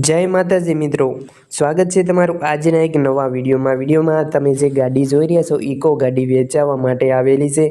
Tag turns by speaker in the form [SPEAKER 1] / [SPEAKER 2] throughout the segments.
[SPEAKER 1] જય માતાજી મિત્રો. સ્વાગત છે તમારું આજના એક નવા વિડીયોમાં. વિડીયોમાં તમે જે ગાડી જોઈ રહ્યા છો, ઇકો ગાડી વેચાવા માટે આવેલી છે.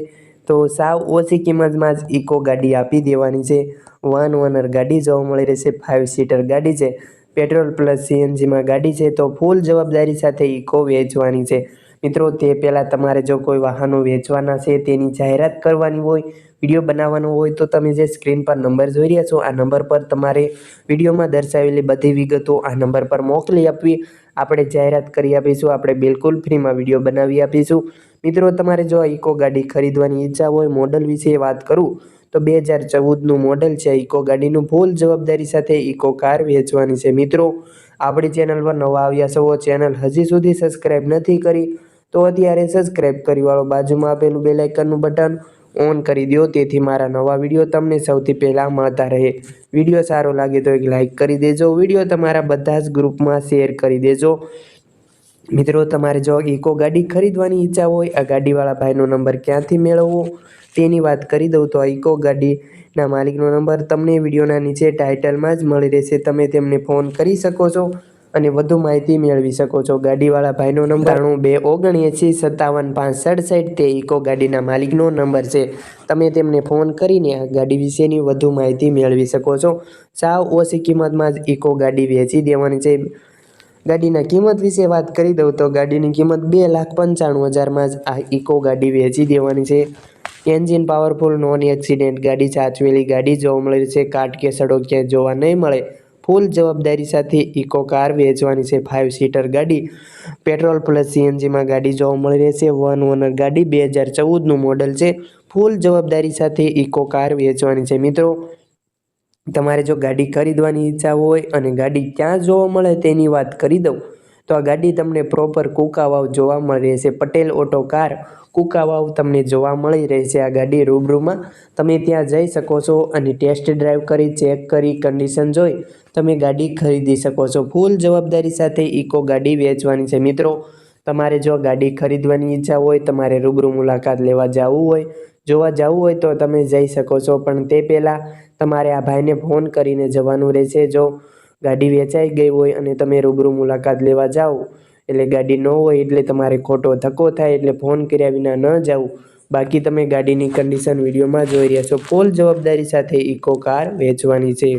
[SPEAKER 1] તો સાવ ઓછી કિંમતમાં જ ઇકો ગાડી આપી દેવાની છે. વન ઓનર ગાડી જોવા મળી રહેશે ફાઇવ સીટર ગાડી છે. પેટ્રોલ પ્લસ સીએનજીમાં ગાડી છે, તો ફૂલ જવાબદારી સાથે ઇકો વેચવાની છે. મિત્રો, તે પહેલાં તમારે જો કોઈ વાહનો વેચવાના છે, તેની જાહેરાત કરવાની હોય, વીડિયો બનાવવાનો હોય, તો તમે જે સ્ક્રીન પર નંબર જોઈ રહ્યા છો, આ નંબર પર તમારે વિડીયોમાં દર્શાવેલી બધી વિગતો આ નંબર પર મોકલી આપવી. આપણે જાહેરાત કરી આપીશું, આપણે બિલકુલ ફ્રીમાં વીડિયો બનાવી આપીશું. મિત્રો, તમારે જો ઇકો ગાડી ખરીદવાની ઈચ્છા હોય, મોડલ વિશે વાત કરું, તો બે હજાર ચૌદનું મોડલ છે ઇકો ગાડીનું. ફૂલ જવાબદારી સાથે ઇકો કાર વેચવાની છે. મિત્રો, આપણી ચેનલ પર નવા આવ્યા છો, ચેનલ હજી સુધી સબસ્ક્રાઈબ નથી કરી તો અત્યારે સબસ્ક્રાઈબ કરી વાળો બાજુમાં આપેલું બે લાઇકનનું બટન ઓન કરી દો તેથી મારા નવા વીડિયો તમને સૌથી પહેલાં મળતા રહે. વીડિયો સારો લાગે તો એક લાઇક કરી દેજો વીડિયો તમારા બધા જ ગ્રુપમાં શેર કરી દેજો. મિત્રો, તમારે જો ઇકો ગાડી ખરીદવાની ઈચ્છા હોય, આ ગાડીવાળા ભાઈનો નંબર ક્યાંથી મેળવવો, તેની વાત કરી દઉં તો આ ઇકો ગાડીના માલિકનો નંબર તમને વિડીયોના નીચે ટાઇટલમાં જ મળી રહેશે, તમે તેમને ફોન કરી શકો છો. અને વધુ માહિતી મેળવી શકો છો. ગાડીવાળા ભાઈનો નંબર બે ઓગણએંસી સત્તાવન પાંસઠ સાઠ તે ઇકો ગાડીના માલિકનો નંબર છે. તમે તેમને ફોન કરીને આ ગાડી વિશેની વધુ માહિતી મેળવી શકો છો. સાવ ઓછી કિંમતમાં જ ઇકો ગાડી વેચી દેવાની છે. ગાડીના કિંમત વિશે વાત કરી દઉં તો ગાડીની કિંમત બે લાખ પંચાણું હજારમાં જ આ ઇકો ગાડી વેચી દેવાની છે. એન્જિન પાવરફુલ નોન એક્સિડેન્ટ ગાડી સાચવેલી ગાડી જોવા મળે છે કાટ કે સડો ક્યાંય જોવા નહીં મળે. ફૂલ જવાબદારી સાથે ઇકો કાર વેચવાની છે. ફાઇવ સીટર ગાડી પેટ્રોલ પ્લસ સીએનજીમાં ગાડી જોવા મળી રહેશે. વન ઓનર ગાડી બે હજાર ચૌદનું મોડલ છે. ફૂલ જવાબદારી સાથે ઇકો કાર વેચવાની છે. મિત્રો, તમારે જો ગાડી ખરીદવાની ઈચ્છા હોય અને ગાડી ક્યાં જોવા મળે તેની વાત કરી દઉં. તો આ ગાડી તમને પ્રોપર કુકાવાવ જોવા મળી રહેશે. પટેલ ઓટો કાર કુકાવાવ તમને જોવા મળી રહેશે આ ગાડી રૂબરૂમાં. તમે ત્યાં જઈ શકો છો અને ટેસ્ટ ડ્રાઈવ કરી ચેક કરી કન્ડિશન જોઈ તમે ગાડી ખરીદી શકો છો. ફૂલ જવાબદારી સાથે ઇકો ગાડી વેચવાની છે. મિત્રો, તમારે જો ગાડી ખરીદવાની ઈચ્છા હોય, તમારે રૂબરૂ મુલાકાત લેવા જવું હોય, જોવા જવું હોય તો તમે જઈ શકો છો. પણ તે પહેલાં તમારે આ ભાઈને ફોન કરીને જવાનું રહેશે. જો ગાડી વેચાઈ ગઈ હોય અને તમે રૂબરૂ મુલાકાત લેવા જાઓ, એટલે ગાડી ન હોય એટલે તમારે ખોટો ધક્કો થાય એટલે ફોન કર્યા વિના ન જાવું બાકી તમે ગાડીની કન્ડિશન વિડીયોમાં જોઈ રહ્યા છો. ફૂલ જવાબદારી સાથે ઇકો કાર વેચવાની છે.